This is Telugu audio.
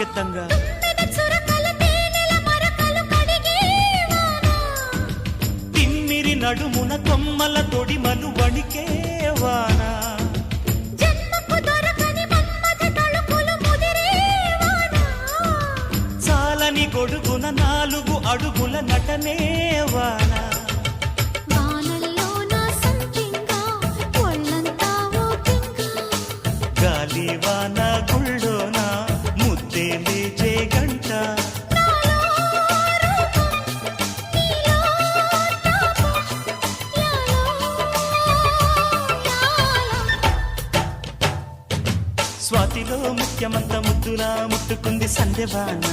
గెత్తంగా తుమ్మెద చురకల తేనెల మరకలు కడిగేవానా తిమ్మిరి నడుమున కొమ్మల తొడిమలు వణికే వాన. చాలని గొడుగున నాలుగు అడుగుల నటనే వాన. గాలి వాన గుళ్ళోన ముద్దే గంట. స్వాతిలో ముఖ్యమంత ముద్దులా ముట్టుకుంది సందెవాన